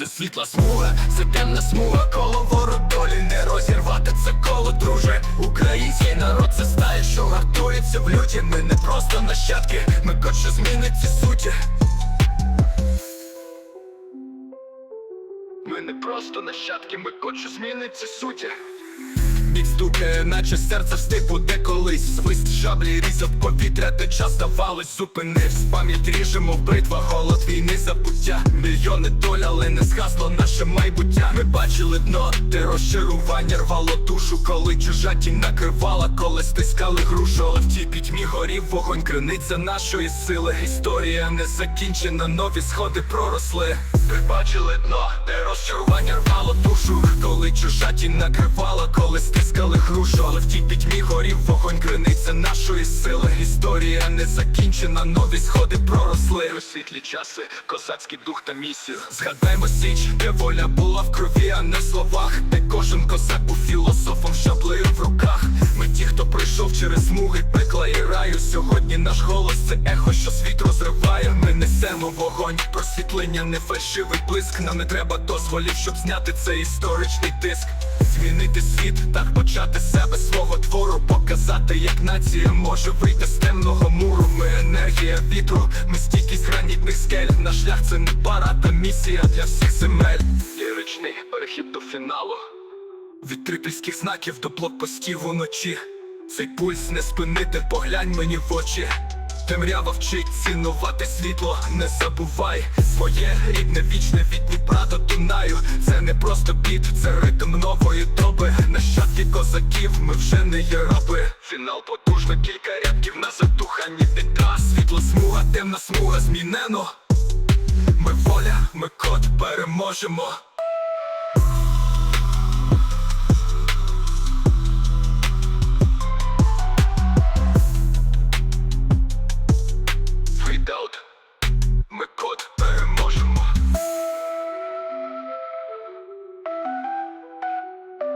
Це світла смуга, це темна смуга, коло ворот долі не розірвати це коло, друже. Український народ це стає, що гартується в люті. Ми не просто нащадки, ми хоче зміниться ці суті. Ми не просто нащадки, ми хоче зміниться ці суті. Міць стукає, наче серце в степу, де колись. Свист шаблі різав повітря, де час здавалось, зупинився Пам'ять ріжемо, бритва, голод війни забуття. Мільйони доль, але не згасло наше майбуття. Ми бачили дно, де розчарування рвало душу, коли чужа тінь накривала, коли стискали грушу, але в тій пітьмі горів вогонь криниця нашої сили. Історія не закінчена, нові сходи проросли. Ми бачили дно, де розчарування рвало душу, коли чужа тінь накривала, коли стискали грушу, але в тій пітьмі горів вогонь криниця нашої сили. Історія не закінчена, нові сходи проросли. У світлі часи, козацький дух та місію. Згадаймо січ, де воля була в крові, а не в словах, де кожен козак був філософом, шаблею в руках. Ми ті, хто прийшов через раю. Сьогодні наш голос це ехо, що світ розриває. Ми несемо вогонь, просвітлення, не фальшивий блиск. Нам не треба дозволів, щоб зняти цей історичний диск. Змінити світ, так почати себе свого твору, показати, як нація може вийти з темного муру. Ми енергія вітру, ми стійкість гранітних скель. Наш шлях це не пара, та місія для всіх земель. Ліричний перехід до фіналу. Від трипільських знаків до блокпостів уночі Цей пульс не спинити, поглянь мені в очі. Темрява вчить цінувати світло, не забувай Своє рідне вічне від Дніпра до Дунаю. Це не просто біт, це ритм нової доби. Нащадки козаків, ми вже не є раби. Фінал потужно, кілька рядків на затухані вітра Світло смуга, темна смуга змінено. Ми воля, ми код переможемо